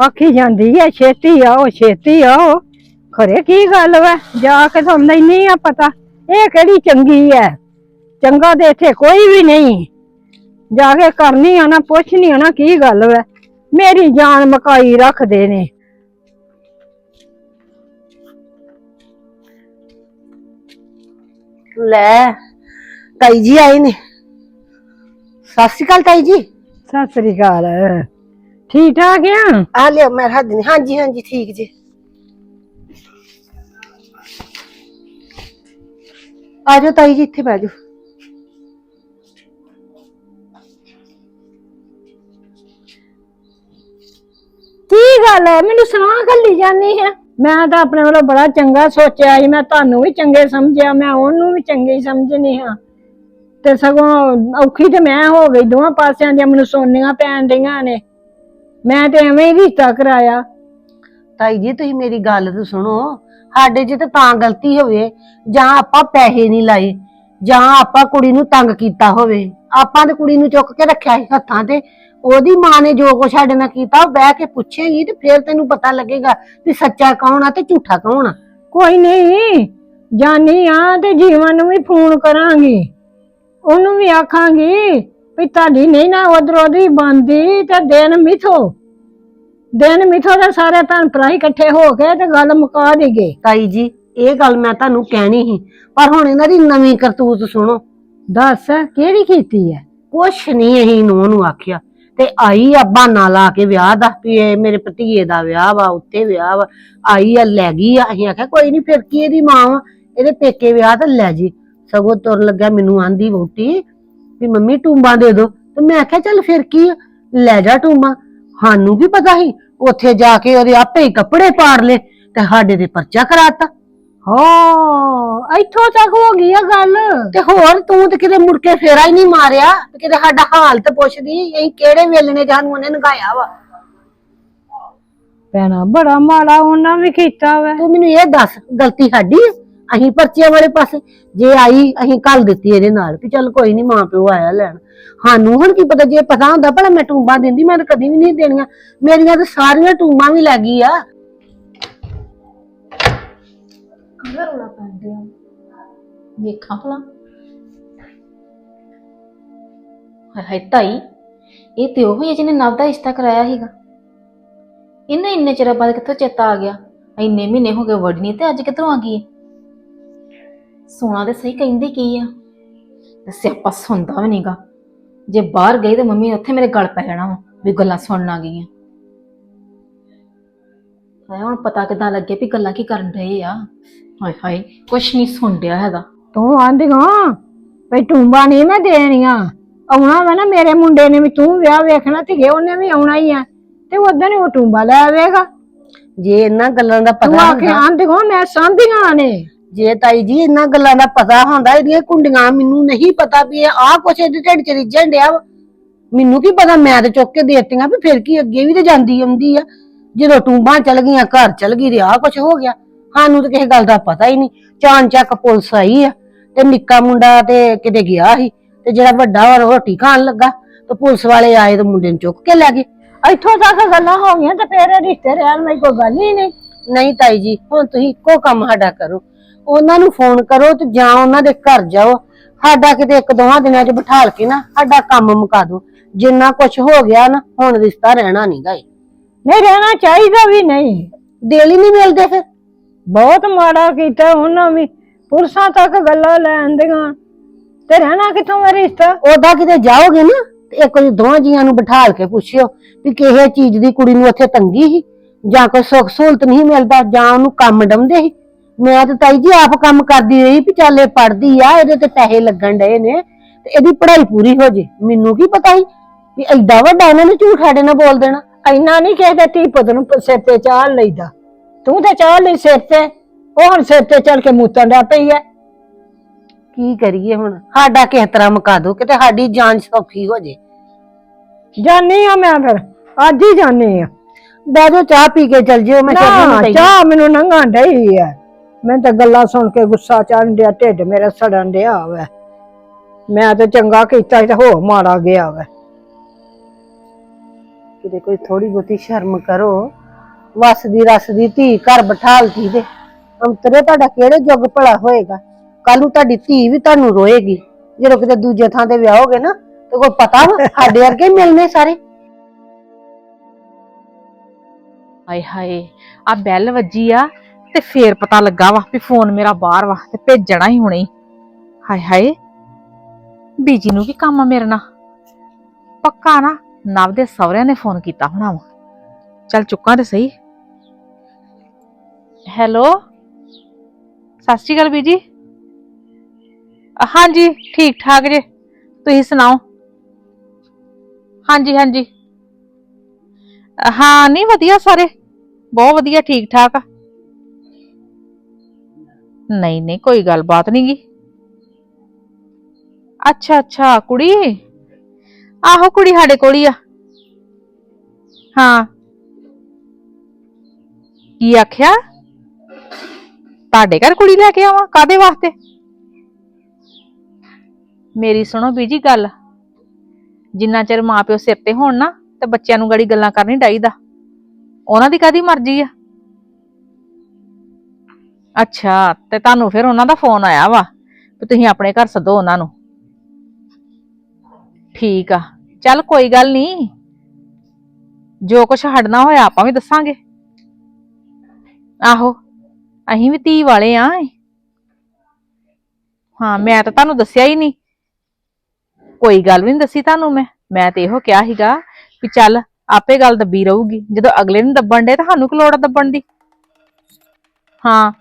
ਆਖੀ ਜਾਂਦੀ ਐ ਛੇਤੀ ਆਓ ਛੇਤੀ ਆਓ। ਖਰੇ ਕੀ ਗੱਲ ਵਾ? ਜਾ ਕੇ ਤਾਂ ਲੈਣੀ ਆ ਪਤਾ। ਇਹ ਕਿਹੜੀ ਚੰਗੀ ਐ? ਚੰਗਾ ਤੇ ਇੱਥੇ ਕੋਈ ਵੀ ਨਹੀਂ। ਜਾ ਕੇ ਕਰਨੀ ਆ ਨਾ ਪੁੱਛਣੀ ਆ ਨਾ ਕੀ ਗੱਲ ਵਾ। ਮੇਰੀ ਜਾਨ ਮਕਾਈ ਰੱਖਦੇ ਨੇ। ਲੈ ਤਾਈ ਜੀ ਆਏ ਨੇ। ਸਤਿ ਸ਼੍ਰੀ ਅਕਾਲ ਤਾਈ ਜੀ। ਸਤਿ ਸ੍ਰੀ ਅਕਾਲ। ਠੀਕ ਠਾਕ ਆ? ਆ ਲਿਓ ਮੈਂ ਰੱਖ ਦਿੰਦੀ। ਹਾਂਜੀ ਹਾਂਜੀ ਠੀਕ ਜੀ। ਆ ਜਾਓ ਤਾਈ ਜੀ ਇੱਥੇ ਬਹਿ ਜਾਓ। ਕੀ ਗੱਲ ਹੈ ਮੈਨੂੰ ਸੁਣਾ ਕੱਲੀ ਜਾਨੀ ਹੈ ਮੈਂ ਤਾਂ ਆਪਣੇ ਵੱਲੋਂ ਬੜਾ ਚੰਗਾ ਸੋਚਿਆ ਸੀ। ਮੈਂ ਤੁਹਾਨੂੰ ਵੀ ਚੰਗੇ ਸਮਝਿਆ ਮੈਂ ਉਹਨੂੰ ਵੀ ਚੰਗੇ ਹੀ ਸਮਝਣੀ ਹਾਂ। ਤੇ ਸਗੋਂ ਔਖੀ ਤੇ ਮੈਂ ਹੋ ਗਈ। ਦੋਵਾਂ ਪਾਸਿਆਂ ਦੀਆਂ ਮੈਨੂੰ ਸੋਨੀਆਂ ਪੈਣ ਡਈਆਂ ਨੇ। ਮੈਂ ਤੇ ਐਵੇਂ ਹੀ ਰਿਸ਼ਤਾ ਕਰਾਇਆ। ਤਾਈ ਜੀ ਤੁਸੀਂ ਮੇਰੀ ਗੱਲ ਤਾਂ ਸੁਣੋ। ਸਾਡੇ 'ਚ ਤਾਂ ਤਾਂ ਗਲਤੀ ਹੋਵੇ ਜਾਂ ਆਪਾਂ ਪੈਸੇ ਨਹੀਂ ਲਾਏ ਜਾਂ ਆਪਾਂ ਕੁੜੀ ਨੂੰ ਤੰਗ ਕੀਤਾ ਹੋਵੇ। ਆਪਾਂ ਤੇ ਕੁੜੀ ਨੂੰ ਚੁੱਕ ਕੇ ਰੱਖਿਆ ਸੀ ਹੱਥਾਂ ਤੇ। ਉਹਦੀ ਮਾਂ ਨੇ ਜੋ ਕੁਛ ਸਾਡੇ ਨਾਲ ਕੀਤਾ ਉਹ ਬਹਿ ਕੇ ਪੁੱਛੇਗੀ ਤੇ ਫਿਰ ਤੈਨੂੰ ਪਤਾ ਲੱਗੇਗਾ ਵੀ ਸੱਚਾ ਕੌਣ ਆ ਤੇ ਝੂਠਾ ਕੌਣ ਆ। ਕੋਈ ਨਹੀਂ ਜਾਨੀ ਆ ਤੇ ਜੀਵਨ ਨੂੰ ਵੀ ਫੋਨ ਕਰਾਂਗੀ। ਉਹਨੂੰ ਵੀ ਆਖਾਂਗੀ ਵੀ ਤੁਹਾਡੀ ਨਹੀਂ ਨਾ ਉਧਰ ਉਧਰ ਬੰਦੀ ਤੇ ਦਿਨ ਮਿਥੋ। ਦਿਨ ਮਿਥੋ ਦੇ ਸਾਰੇ ਭੈਣ ਭਰਾ ਹੀ ਇਕੱਠੇ ਹੋ ਕੇ ਤੇ ਗੱਲ ਮੁਕਾ ਦੇਗੇ ਤਾਈ ਜੀ ਇਹ ਗੱਲ ਮੈਂ ਤੁਹਾਨੂੰ ਕਹਿਣੀ ਸੀ ਪਰ ਹੁਣ ਇਹਨਾਂ ਦੀ ਨਵੀਂ ਕਰਤੂਤ ਸੁਣੋ। ਦੱਸ ਕਿਹੜੀ ਕੀਤੀ ਹੈ ਕੁਛ ਨਹੀਂ ਅਸੀਂ ਨੂੰ ਨੂੰ ਆਖਿਆ ਤੇ ਆਈ ਆ ਬਹਾਨਾ ਲਾ ਕੇ ਵਿਆਹ ਦਾ ਵੀ ਇਹ ਮੇਰੇ ਭਤੀਏ ਦਾ ਵਿਆਹ ਵਾ ਉੱਤੇ ਵਿਆਹ ਵਾ। ਆਈ ਆ ਲੈ ਗਈ ਆ ਅਸੀਂ ਆਖਿਆ ਕੋਈ ਨਹੀਂ ਫਿਰ ਕੀ ਇਹਦੀ ਮਾਂ ਵਾ? ਇਹਦੇ ਪੇਕੇ ਵਿਆਹ ਤਾਂ ਲੈ ਜੀ। ਸਗੋਂ ਤੁਰ ਲੱਗਿਆ ਮੈਨੂੰ ਆਂਦੀ ਵੋਟੀ ਵੀ ਮੰਮੀ ਟੂੰਬਾਂ ਦੇ ਦੋ। ਤੇ ਮੈਂ ਆਖਿਆ ਚੱਲ ਫਿਰ ਕੀ ਆ, ਲੈ ਜਾ ਟੂੰਬਾਂ। ਸਾਨੂੰ ਕੀ ਪਤਾ ਸੀ? ਉੱਥੇ ਜਾ ਕੇ ਉਹਦੇ ਆਪੇ ਹੀ ਕੱਪੜੇ ਪਾੜ ਲਏ ਤੇ ਸਾਡੇ ਤੇ ਪਰਚਾ ਕਰਾਤਾ। ਹੋ ਇੱਥੋਂ ਤੱਕ ਹੋ ਗਈ ਆ ਗੱਲ। ਤੇ ਹੋਰ ਤੂੰ ਤੇ ਕਿਤੇ ਮੁੜ ਕੇ ਫੇਰਾ ਹੀ ਨਹੀਂ ਮਾਰਿਆ ਤੇ ਕਿਤੇ ਸਾਡਾ ਹਾਲ ਤੇ ਪੁੱਛਦੀ ਅਸੀਂ ਕਿਹੜੇ ਵੇਲਣੇ ਜਾਨੂੰ ਉਹਨੇ ਨਗਾਇਆ ਵਾ। ਭੈਣਾ ਬੜਾ ਮਾੜਾ ਉਹਨਾਂ ਵੀ ਕੀਤਾ ਵਾ। ਤੂੰ ਮੈਨੂੰ ਇਹ ਦੱਸ ਗਲਤੀ ਸਾਡੀ ਆ? ਅਸੀਂ ਪਰਚੀਆਂ ਵਾਲੇ ਪਾਸੇ, ਜੇ ਆਈ, ਅਸੀਂ ਘੱਲ ਦਿੱਤੀ ਇਹਦੇ ਨਾਲ ਕਿ ਚੱਲ ਕੋਈ ਨਹੀਂ ਮਾਂ ਪਿਓ ਆਇਆ ਲੈਣ। ਸਾਨੂੰ ਹੁਣ ਕੀ ਪਤਾ, ਜੇ ਪਤਾ ਹੁੰਦਾ, ਭਲਾ ਮੈਂ ਟੂੰਬਾਂ ਦਿੰਦੀ, ਮੈਂ ਤਾਂ ਕਦੀ ਵੀ ਨਹੀਂ ਦੇਣੀਆਂ। ਮੇਰੀਆਂ ਤਾਂ ਸਾਰੀਆਂ ਟੂੰਬਾਂ ਵੀ ਲੱਗ ਗਈ ਆ। ਕਾਹਦਾ ਰੋਲਾ ਪੈਂਦੇ ਆ ਵੇਖਾਂ ਭਲਾ। ਹਾਏ ਹਾਏ ਤਾਈ, ਇਹ ਤੇ ਉਹ ਹੀ ਹੈ ਜਿਹਨੇ ਨਵ ਦਾ ਰਿਸ਼ਤਾ ਕਰਾਇਆ ਸੀਗਾ। ਇਹਨੇ ਇੰਨੇ ਚਿਰ ਬਾਅਦ ਕਿੱਥੋਂ ਚੇਤਾ ਆ ਗਿਆ? ਇੰਨੇ ਮਹੀਨੇ ਹੋ ਗਏ, ਵੜਨੀ ਤੇ ਅੱਜ ਕਿੱਧਰੋਂ ਆ ਗਈ ਹੈ? ਸੋਨਾ ਤੇ ਸਹੀ ਕਹਿੰਦੀ ਕੀ ਆ? ਤੇ ਸਿਆਪਾ ਸੁਣਦਾ ਵੀ ਨਹੀਂਗਾ ਜੇ ਬਾਹਰ ਗਈ ਤੇ ਮੰਮੀ ਉੱਥੇ ਮੇਰੇ ਗਲ ਪੈ ਜਾਣਾ ਵਾ ਵੀ ਗੱਲਾਂ ਸੁਣਨ ਆ ਗਈਆਂ। ਹਾਏ ਹੁਣ ਪਤਾ ਕਿਦਾਂ ਲੱਗੇ ਵੀ ਗੱਲਾਂ ਕੀ ਕਰਨ ਰਹੇ ਆ। ਹਾਏ ਹਾਏ ਕੁਛ ਨਹੀਂ ਸੁਣ ਰਿਹਾ ਹੈਗਾ। ਤੂੰ ਆਂਦੀ ਹਾਂ ਭਈ ਟੂੰਬਾ ਨਹੀਂ ਮੈਂ ਦੇਣੀਆਂ। ਆਉਣਾ ਵਾ ਨਾ ਮੇਰੇ ਮੁੰਡੇ ਨੇ ਵੀ ਤੂੰ ਵਿਆਹ ਵੇਖਣਾ ਤੇ ਉਹਨੇ ਵੀ ਆਉਣਾ ਹੀ ਆ ਤੇ ਉਦੋਂ ਹੀ ਉਹ ਟੂੰਬਾ ਲੈ ਆਵੇਗਾ। ਜੇ ਇਹਨਾਂ ਗੱਲਾਂ ਦਾ ਤੂੰ ਪਤਾ ਆਖੇ ਹੁੰਦਾ ਆਂਦੀ ਹਾਂ ਮੈਂ ਸਾਂਭੀਆਂ ਨੇ। ਜੇ ਤਾਈ ਜੀ ਇਹਨਾਂ ਗੱਲਾਂ ਦਾ ਪਤਾ ਹੁੰਦਾ ਇਹਦੀਆਂ ਕੁੰਡੀਆਂ ਮੈਨੂੰ ਨਹੀਂ ਪਤਾ ਵੀ ਇਹ ਆਹ ਕੁਛ ਇਹਦੇ ਢਿੱਡ ਚ ਰਿੱਝਣ ਡਿਆ ਵਾ। ਮੈਨੂੰ ਕੀ ਪਤਾ ਮੈਂ ਤੇ ਚੁੱਕ ਕੇ ਦੇਤੀਆਂ ਵੀ ਫਿਰ ਕੀ ਅੱਗੇ ਵੀ ਤੇ ਜਾਂਦੀ ਆਉਂਦੀ ਆ। ਜਦੋਂ ਟੂੰਬਾਂ ਚਲ ਗਈਆਂ ਘਰ ਚਲ ਗਈ ਤੇ ਆਹ ਕੁਛ ਹੋ ਗਿਆ। ਸਾਨੂੰ ਤਾਂ ਕਿਸੇ ਗੱਲ ਦਾ ਪਤਾ ਹੀ ਨਹੀਂ। ਚਾਨ ਚੱਕ ਪੁਲਿਸ ਆਈ ਆ ਤੇ ਨਿੱਕਾ ਮੁੰਡਾ ਤੇ ਕਿਤੇ ਗਿਆ ਸੀ ਤੇ ਜਿਹੜਾ ਵੱਡਾ ਵਾ ਰੋਟੀ ਖਾਣ ਲੱਗਾ ਤੇ ਪੁਲਿਸ ਵਾਲੇ ਆਏ ਤੇ ਮੁੰਡੇ ਨੂੰ ਚੁੱਕ ਕੇ ਲੈ ਗਏ। ਇੱਥੋਂ ਤੱਕ ਗੱਲਾਂ ਹੋ ਗਈਆਂ ਤੇ ਫੇਰ ਇਹ ਰਿਸ਼ਤੇ ਰਹਿਣ ਲਈ ਕੋਈ ਗੱਲ ਹੀ ਨਹੀਂ। ਨਹੀਂ ਤਾਈ ਜੀ ਹੁਣ ਤੁਸੀਂ ਇੱਕੋ ਕੰਮ ਸਾਡਾ ਕਰੋ। ਉਹਨਾਂ ਨੂੰ ਫੋਨ ਕਰੋ ਤੇ ਜਾਂ ਉਹਨਾਂ ਦੇ ਘਰ ਜਾਓ। ਸਾਡਾ ਕਿਤੇ ਇੱਕ ਦੋਵਾਂ ਦਿਨਾਂ 'ਚ ਬਿਠਾਲ ਕੇ ਨਾ ਸਾਡਾ ਕੰਮ ਮੁਕਾ ਦਿਓ। ਜਿੰਨਾ ਕੁਝ ਹੋ ਗਿਆ ਨਾ ਹੁਣ ਰਿਸ਼ਤਾ ਰਹਿਣਾ ਨਹੀਂਗਾ ਨਹੀਂ ਰਹਿਣਾ ਚਾਹੀਦਾ ਵੀ ਨਹੀਂ। ਦਿਲ ਹੀ ਨਹੀਂ ਮਿਲਦੇ ਫਿਰ। ਬਹੁਤ ਮਾੜਾ ਕੀਤਾ ਉਹਨਾਂ ਵੀ। ਪੁਰਸਾਂ ਤੱਕ ਗੱਲਾਂ ਲੈਣ ਦੀਆਂ। ਤੇ ਰਹਿਣਾ ਕਿੱਥੋਂ ਹੈ ਰਿਸ਼ਤਾ? ਉਹਦਾ ਕਿਤੇ ਜਾਓਗੇ ਨਾ ਤੇ ਇੱਕ ਵਾਰੀ ਦੋਵਾਂ ਜੀਆਂ ਨੂੰ ਬਿਠਾਲ ਕੇ ਪੁੱਛਿਓ ਵੀ ਕਿਸੇ ਚੀਜ਼ ਦੀ ਕੁੜੀ ਨੂੰ ਉੱਥੇ ਤੰਗੀ ਸੀ? ਜਾਂ ਕੋਈ ਸੁੱਖ ਸਹੂਲਤ ਨਹੀਂ ਮਿਲਦਾ ਜਾਂ ਉਹਨੂੰ ਕੰਮ ਡੰਦੇ ਸੀ? ਮੈਂ ਤਾਂ ਤਾਈ ਜੀ ਆਪ ਕੰਮ ਕਰਦੀ ਰਹੀ ਵੀ ਚੱਲ ਇਹ ਪੜਦੀ ਆ ਇਹਦੇ ਤੇ ਪੈਸੇ ਲੱਗਣ ਡਏ ਨੇ ਤੇ ਇਹਦੀ ਪੜ੍ਹਾਈ ਪੂਰੀ ਹੋ ਜੇ। ਮੈਨੂੰ ਕੀ ਪਤਾ ਸੀ ਵੀ ਐਡਾ ਵੱਡਾ ਇਹਨਾਂ ਨੇ ਝੂਠ ਸਾਡੇ ਨਾਲ ਬੋਲ ਦੇਣਾ। ਇੰਨਾ ਨਹੀਂ ਕਿਸੇ ਦੇ ਧੀ ਪੁੱਤ ਨੂੰ ਸਿਰ ਤੇ ਚਾਲ ਲਈਦਾ। ਤੂੰ ਤੇ ਚਾਲ ਲਈ ਸਿਰ ਤੇ ਉਹ ਹੁਣ ਸਿਰ ਤੇ ਚੜ ਕੇ ਮੂਤਣ ਡਿਆ ਪਈ ਐ। ਕੀ ਕਰੀਏ ਹੁਣ? ਸਾਡਾ ਕਿਸ ਤਰ੍ਹਾਂ ਮੁਕਾ ਦੋ ਕਿਤੇ ਸਾਡੀ ਜਾਨ ਸੌਖੀ ਹੋ ਜੇ। ਜਾਨੀ ਆ ਮੈਂ ਫਿਰ ਅੱਜ ਹੀ ਜਾਨੀ ਆ। ਬਹਿ ਜਾਓ ਚਾਹ ਪੀ ਕੇ ਚੱਲ ਜਿਓ ਮੈਂ ਚੱਲੀ ਨਾ। ਚਾਹ ਮੈਨੂੰ ਨੰਗਾ ਡਈ ਐ। ਮੈਂ ਤਾਂ ਗੱਲਾਂ ਸੁਣ ਕੇ ਗੁੱਸਾ ਚੜਨ ਡਿਆ, ਢਿੱਡ ਮੇਰਾ ਸੜਨ ਡਿਆ ਵੈ। ਮੈਂ ਤਾਂ ਚੰਗਾ ਕੀਤਾ ਸੀ ਤੇ ਹੋ ਮਾੜਾ ਗਿਆ ਵਾ। ਕਿਤੇ ਕੋਈ ਥੋੜੀ ਬਹੁਤੀ ਸ਼ਰਮ ਕਰੋ। ਵਸਦੀ ਰਸਦੀ ਧੀ ਘਰ ਬਿਠਾਲਤੀ ਤੇ। ਅੰਤਰੇ ਤੁਹਾਡਾ ਕਿਹੜੇ ਯੁੱਗ ਭਲਾ ਹੋਏਗਾ? ਕੱਲ ਨੂੰ ਤੁਹਾਡੀ ਧੀ ਵੀ ਤੁਹਾਨੂੰ ਰੋਏਗੀ। ਜਦੋਂ ਕਿਤੇ ਦੂਜੇ ਥਾਂ ਤੇ ਵਿਆਹੋਗੇ ਨਾ, ਤੇ ਕੋਈ ਪਤਾ ਵਾ, ਸਾਡੇ ਵਰਗੇ ਹੀ ਮਿਲਨੇ ਸਾਰੇ। ਹਾਏ ਹਾਏ ਆ ਬੈਲ ਵੱਜੀ ਆ। ਤੇ ਫੇਰ ਪਤਾ ਲੱਗਾ ਵਾ ਵੀ ਫੋਨ ਮੇਰਾ ਬਾਹਰ ਵਾ ਤੇ ਭੇਜਣਾ ਹੀ ਹੁਣੇ ਹਾਏ ਹਾਏ, ਬੀਜੀ ਨੂੰ ਕੀ ਕੰਮ ਆ ਮੇਰੇ ਨਾਲ? ਪੱਕਾ ਨਾ, ਨਵ ਦੇ ਸਹੁਰਿਆਂ ਨੇ ਫੋਨ ਕੀਤਾ ਹੋਣਾ ਵਾ। ਚੱਲ ਚੁੱਕਾਂ ਤੇ ਸਹੀ। ਹੈਲੋ? ਸਤਿ ਸ਼੍ਰੀ ਅਕਾਲ ਬੀਜੀ। ਹਾਂਜੀ, ਠੀਕ ਠਾਕ ਜੇ। ਤੁਸੀਂ ਸੁਣਾਓ? ਹਾਂਜੀ ਹਾਂਜੀ। ਹਾਂ, ਨਹੀਂ ਵਧੀਆ ਸਾਰੇ। ਬਹੁਤ ਵਧੀਆ, ਠੀਕ ਠਾਕ ਆ। ਨਹੀਂ ਨਹੀਂ, ਕੋਈ ਗੱਲਬਾਤ ਨਹੀਂ ਗੀ। ਅੱਛਾ ਅੱਛਾ, ਕੁੜੀ? ਆਹੋ, ਕੁੜੀ ਸਾਡੇ ਕੋਲ ਹੀ ਆ। ਹਾਂ। ਕੀ ਆਖਿਆ? ਤੁਹਾਡੇ ਘਰ ਕੁੜੀ ਲੈ ਕੇ ਆਵਾਂ ਕਾਦੇ ਵਾਸਤੇ? ਮੇਰੀ ਸੁਣੋ ਬੀਜੀ ਗੱਲ। ਜਿੰਨਾ ਚਿਰ ਮਾਪਿਓ ਸਿਰ ਤੇ ਹੋਣ ਨਾ, ਤੇ ਬੱਚਿਆਂ ਨੂੰ ਗੜੀ ਗੱਲਾਂ ਕਰਨੀ ਚਾਹੀਦਾ ਉਹਨਾਂ ਦੀ ਕਾਦੀ ਮਰਜ਼ੀ ਆ? ਅੱਛਾ, ਤੇ ਤੁਹਾਨੂੰ ਫਿਰ ਉਹਨਾਂ ਦਾ ਫੋਨ ਆਇਆ ਵਾ ਵੀ ਤੁਸੀਂ ਆਪਣੇ ਘਰ ਸੱਦੋ ਉਹਨਾਂ ਨੂੰ। ਠੀਕ ਆ। ਚੱਲ ਕੋਈ ਗੱਲ ਨਹੀਂ। ਜੋ ਕੁਛ ਹਟਣਾ ਹੋਇਆ ਆਪਾਂ ਵੀ ਦੱਸਾਂਗੇ। ਆਹੋ, ਅਸੀਂ ਵੀ ਧੀ ਵਾਲੇ ਆ ਹਾਂ, ਮੈਂ ਤਾਂ ਤੁਹਾਨੂੰ ਦੱਸਿਆ ਹੀ ਨਹੀਂ। ਕੋਈ ਗੱਲ ਵੀ ਨਹੀਂ ਦੱਸੀ ਤੁਹਾਨੂੰ ਮੈਂ। ਮੈਂ ਤੇ ਇਹੋ ਕਿਹਾ ਸੀਗਾ ਵੀ ਚੱਲ ਆਪੇ ਗੱਲ ਦੱਬੀ ਰਹੂਗੀ। ਜਦੋਂ ਅਗਲੇ ਨੂੰ ਦੱਬਣ ਦੇ ਤਾਂ ਸਾਨੂੰ ਕੀ ਲੋੜ ਆ ਦੱਬਣ ਦੀ? ਹਾਂ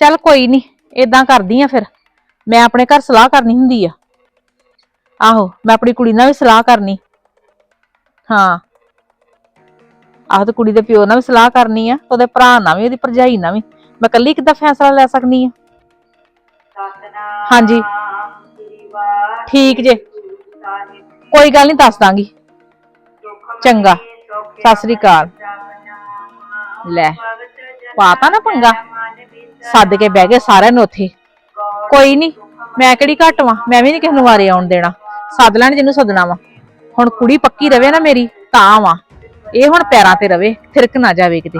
ਚੱਲ ਕੋਈ ਨਹੀਂ ਏਦਾਂ ਕਰਦੀ ਆ ਫਿਰ। ਮੈਂ ਆਪਣੇ ਘਰ ਸਲਾਹ ਕਰਨੀ ਹੁੰਦੀ ਆ। ਆਹੋ, ਮੈਂ ਆਪਣੀ ਕੁੜੀ ਨਾਲ ਵੀ ਸਲਾਹ ਕਰਨੀ। ਹਾਂ। ਆਹ ਤੇ ਕੁੜੀ ਦੇ ਪਿਓ ਨਾਲ ਵੀ ਸਲਾਹ ਕਰਨੀ ਆ, ਉਹਦੇ ਭਰਾ ਨਾਲ ਵੀ, ਉਹਦੀ ਭਰਜਾਈ ਨਾਲ ਵੀ। ਮੈਂ ਇਕੱਲੀ ਕਿੱਦਾਂ ਫੈਸਲਾ ਲੈ ਸਕਨੀ ਆ? ਹਾਂਜੀ। ਠੀਕ ਜੇ। ਕੋਈ ਗੱਲ ਨਹੀਂ ਦੱਸ ਦਾਂਗੀ। ਚੰਗਾ। ਸਤਿ ਸ੍ਰੀ ਅਕਾਲ। ਲੈ। ਪਾਤਾ ਨਾ ਪੰਗਾ? ਸੱਦ ਕੇ ਬਹਿ ਗਏ ਸਾਰਿਆਂ ਨੂੰ ਉੱਥੇ। ਕੋਈ ਨਹੀਂ ਮੈਂ ਕਿਹੜੀ ਘੱਟ ਵਾਂ? ਮੈਂ ਵੀ ਨਹੀਂ ਕਿਸੇ ਨੂੰ ਵਾਰੇ ਆਉਣ ਦੇਣਾ। ਸੱਦ ਲੈਣ ਜਿਹਨੂੰ ਸੱਦਣਾ ਵਾ। ਹੁਣ ਕੁੜੀ ਪੱਕੀ ਰਵੇ ਨਾ ਮੇਰੀ ਤਾਂ ਵਾ। ਇਹ ਹੁਣ ਪੈਰਾਂ ਤੇ ਰਵੇ ਥਿਰਕ ਨਾ ਜਾਵੇ ਕਿਤੇ।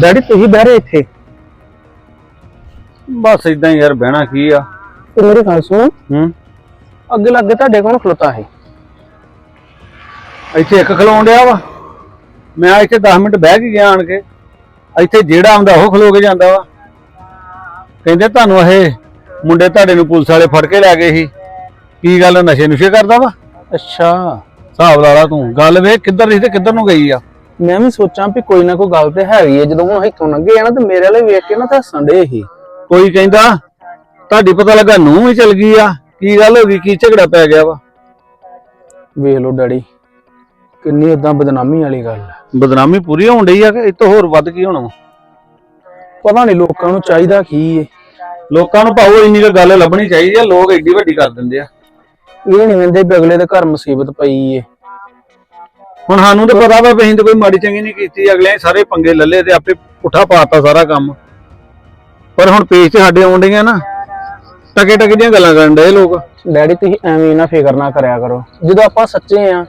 ਡੈਡੀ ਤੁਸੀਂ ਬਹਿ ਰਹੇ ਇੱਥੇ? ਬਸ ਇਦਾਂ ਹੀ ਯਾਰ ਬਹਿਣਾ ਕੀ ਆ? ਤੇ ਮੇਰੀ ਗੱਲ ਸੁਣੋ। ਹੂੰ। ਅੱਗੇ ਲੱਗੇ ਤੁਹਾਡੇ ਕੋਲ ਖਲੋਤਾ ਹੈ ਇੱਥੇ ਇੱਕ ਖਲੋਣ ਡਿਆ ਵਾ। ਮੈਂ ਇੱਥੇ 10 ਮਿੰਟ ਬਹਿ ਕੇ ਗਿਆ ਆਣ ਕੇ। ਇੱਥੇ ਜਿਹੜਾ ਆਉਂਦਾ ਉਹ ਖਲੋ ਕੇ ਜਾਂਦਾ ਵਾ। ਕਹਿੰਦੇ ਤੁਹਾਨੂੰ ਇਹ ਮੁੰਡੇ ਤੁਹਾਡੇ ਨੂੰ ਪੁਲਿਸ ਵਾਲੇ ਫੜ ਕੇ ਲੈ ਗਏ ਸੀ। ਕੀ ਗੱਲ ਨਸ਼ੇ ਨੁਸ਼ੇ ਕਰਦਾ ਵਾ? ਅੱਛਾ। ਹਿਸਾਬ ਲਾ ਲਾ ਤੂੰ। ਗੱਲ ਵੇਖ ਕਿੱਧਰ ਸੀ ਤੇ ਕਿੱਧਰ ਨੂੰ ਗਈ ਆ। ਮੈਂ ਵੀ ਸੋਚਾਂ ਵੀ ਕੋਈ ਨਾ ਕੋਈ ਗੱਲ ਤੇ ਹੈਗੀ ਹੈ ਜਦੋਂ ਹੁਣ ਇੱਥੋਂ ਲੰਘੇ ਆ ਨਾ ਤੇ ਮੇਰੇ ਵਾਲੇ ਵੇਖ ਕੇ ਨਾ ਤਾਂ ਹੱਸਣ ਡੇ ਸੀ ਕੋਈ ਕਹਿੰਦਾ ਤੁਹਾਡੀ ਪਤਾ ਲੱਗਾ ਨੂੰ ਹੀ ਚਲ ਗਈ ਆ। ਕੀ ਗੱਲ ਹੋ ਗਈ? ਕੀ ਝਗੜਾ ਪੈ ਗਿਆ ਵਾ? ਵੇਖ ਲਓ ਡੈਡੀ ਕਿੰਨੀ ਏਦਾਂ ਬਦਨਾਮੀ ਵਾਲੀ ਗੱਲ ਹੈ ਬਦਨਾਮੀ ਪੂਰੀ ਹੋਣ ਡਈ ਆ ਕਿ ਇਹ ਤੋਂ ਹੋਰ ਵੱਧ ਕੀ ਹੋਣਾ ਵਾ? ਪਤਾ ਨਹੀਂ ਲੋਕਾਂ ਨੂੰ ਚਾਹੀਦਾ ਕੀ ਏ। ਲੋਕਾਂ ਨੂੰ ਭਾਉ ਇੰਨੀ ਕੁ ਗੱਲ ਲੱਭਣੀ ਚਾਹੀਦੀ ਆ ਲੋਕ ਏਡੀ ਵੱਡੀ ਕਰ ਦਿੰਦੇ ਆ। ਇਹ ਨਹੀਂ ਵੰਦੇ ਵੀ ਅਗਲੇ ਦੇ ਘਰ ਮੁਸੀਬਤ ਪਈ ਏ। ਹੁਣ ਸਾਨੂੰ ਤਾਂ ਪਤਾ ਵਾ ਵੀ ਅਸੀਂ ਤਾਂ ਕੋਈ ਮਾੜੀ ਚੰਗੀ ਨਹੀਂ ਕੀਤੀ ਅਗਲੇ ਸਾਰੇ ਪੰਗੇ ਲੱਲੇ ਤੇ ਆਪੇ ਪੁੱਠਾ ਪਾਤਾ ਸਾਰਾ ਕੰਮ। ਪਰ ਹੁਣ ਪੇਜ ਤੇ ਸਾਡੇ ਆਉਣ ਡਈਆਂ ਨਾ। ਟਕੇ ਟਕੇ ਦੀਆਂ ਗੱਲਾਂ ਕਰਨ ਡਏ ਲੋਕ। ਡੈਡੀ ਤੁਸੀਂ ਐਵੇਂ ਨਾ ਫਿਕਰ ਨਾ ਕਰਿਆ ਕਰੋ। ਜਦੋਂ ਆਪਾਂ ਸੱਚੇ ਆ